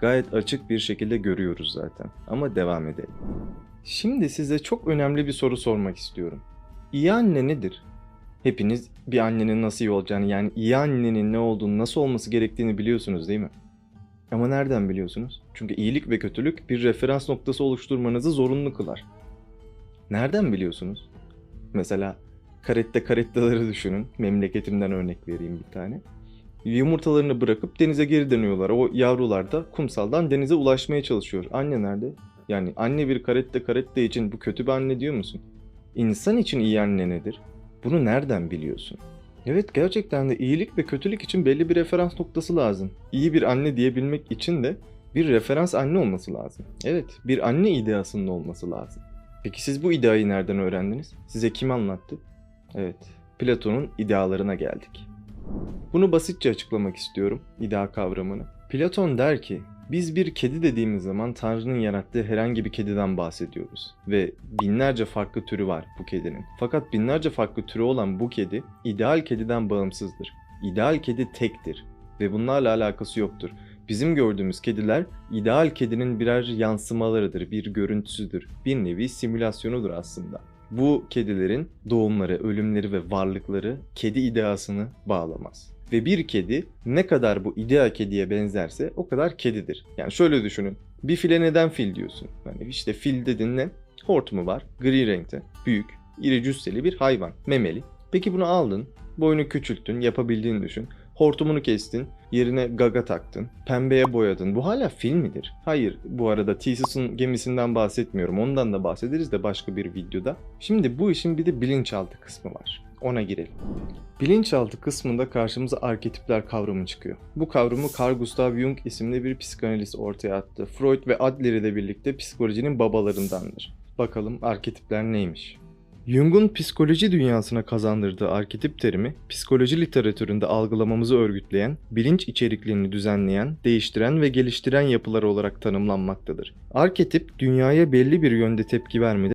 gayet açık bir şekilde görüyoruz zaten. Ama devam edelim. Şimdi size çok önemli bir soru sormak istiyorum. İyi anne nedir? Hepiniz bir annenin nasıl iyi olacağını yani iyi annenin ne olduğunu, nasıl olması gerektiğini biliyorsunuz değil mi? Ama nereden biliyorsunuz? Çünkü iyilik ve kötülük bir referans noktası oluşturmanızı zorunlu kılar. Nereden biliyorsunuz? Mesela karette karettaları düşünün. Memleketimden örnek vereyim bir tane. Yumurtalarını bırakıp denize geri dönüyorlar. O yavrular da kumsaldan denize ulaşmaya çalışıyor. Anne nerede? Yani anne bir karette karette için bu kötü bir anne diyor musun? İnsan için iyi anne nedir? Bunu nereden biliyorsun? Evet gerçekten de iyilik ve kötülük için belli bir referans noktası lazım. İyi bir anne diyebilmek için de bir referans anne olması lazım. Evet, bir anne ideasının olması lazım. Peki siz bu ideayı nereden öğrendiniz? Size kim anlattı? Evet, Platon'un idealarına geldik. Bunu basitçe açıklamak istiyorum, idea kavramını. Platon der ki, biz bir kedi dediğimiz zaman Tanrı'nın yarattığı herhangi bir kediden bahsediyoruz. Ve binlerce farklı türü var bu kedinin. Fakat binlerce farklı türü olan bu kedi, ideal kediden bağımsızdır. İdeal kedi tektir ve bunlarla alakası yoktur. Bizim gördüğümüz kediler ideal kedinin birer yansımalarıdır, bir görüntüsüdür. Bir nevi simülasyonudur aslında. Bu kedilerin doğumları, ölümleri ve varlıkları kedi ideasını bağlamaz. Ve bir kedi ne kadar bu ideal kediye benzerse o kadar kedidir. Yani şöyle düşünün. Bir file neden fil diyorsun? Yani işte fil dedin ne? Hortumu var, gri renkte, büyük, iri cüsseli bir hayvan, memeli. Peki bunu aldın, boyunu küçülttün, yapabildiğini düşün. Hortumunu kestin, yerine gaga taktın, pembeye boyadın. Bu hala fil midir? Hayır, bu arada Theseus'un gemisinden bahsetmiyorum. Ondan da bahsederiz de başka bir videoda. Şimdi bu işin bir de bilinçaltı kısmı var. Ona girelim. Bilinçaltı kısmında karşımıza arketipler kavramı çıkıyor. Bu kavramı Carl Gustav Jung isimli bir psikanalist ortaya attı. Freud ve Adler ile birlikte psikolojinin babalarındandır. Bakalım arketipler neymiş? Jung'un psikoloji dünyasına kazandırdığı arketip terimi, psikoloji literatüründe algılamamızı örgütleyen, bilinç içeriklerini düzenleyen, değiştiren ve geliştiren yapılar olarak tanımlanmaktadır. Arketip, dünyaya belli bir yönde tepki vermede